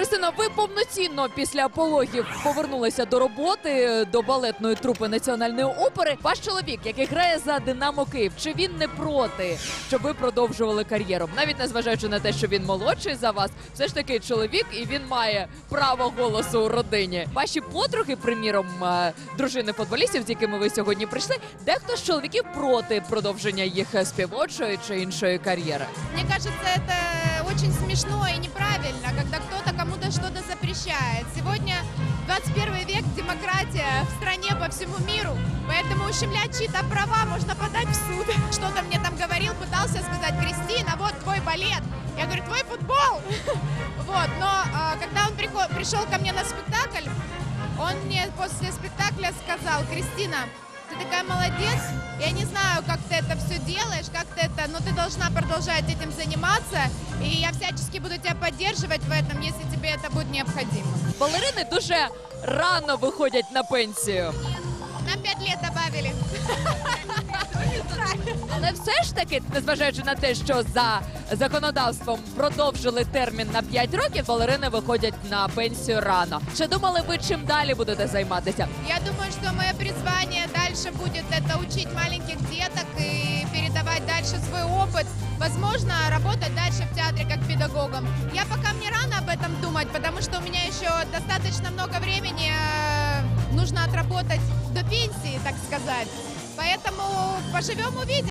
Христина, ви повноцінно після пологів повернулися до роботи до балетної трупи національної опери. Ваш чоловік, який грає за Динамо Київ, чи він не проти, щоб ви продовжували кар'єру? Навіть незважаючи на те, що він молодший за вас, все ж таки чоловік, і він має право голосу у родині. Ваші подруги, приміром, е, дружини футболістів, з якими ви сьогодні прийшли, дехто з чоловіків проти продовження їх співочої чи іншої кар'єри. Мне кажется, это очень смешно и неправильно, когда кто-то кому-то что-то запрещает. Сегодня 21 век, демократия в стране по всему миру, поэтому ущемлять чьи-то права можно подать в суд. Что-то мне там говорил, пытался сказать, Кристина, вот твой балет. Я говорю, твой футбол. Вот, но а, когда он пришел ко мне на спектакль, он мне после спектакля сказал, Кристина, ты такая молодец. Я не знаю, как ты это все делаешь, как ты это, но ты должна продолжать этим заниматься. И я всячески буду тебя поддерживать в этом, если тебе это будет необходимо. Балерини дуже рано виходять на пенсію. Нам пять лет добавили. Але все ж таки, незважаючи на те, що за законодавством продовжили термін на 5 років, балерини виходять на пенсію рано. Чи думали ви чим далі будете займатися? Я думаю, что мое призвание дальше будет это учить маленьких деток и передавать дальше свой опыт. Возможно, работать дальше в Театре как педагогом. Я пока мне рано об этом думать, потому что у меня еще достаточно много времени э, нужно отработать до пенсии, так сказать. Поэтому поживем увидим.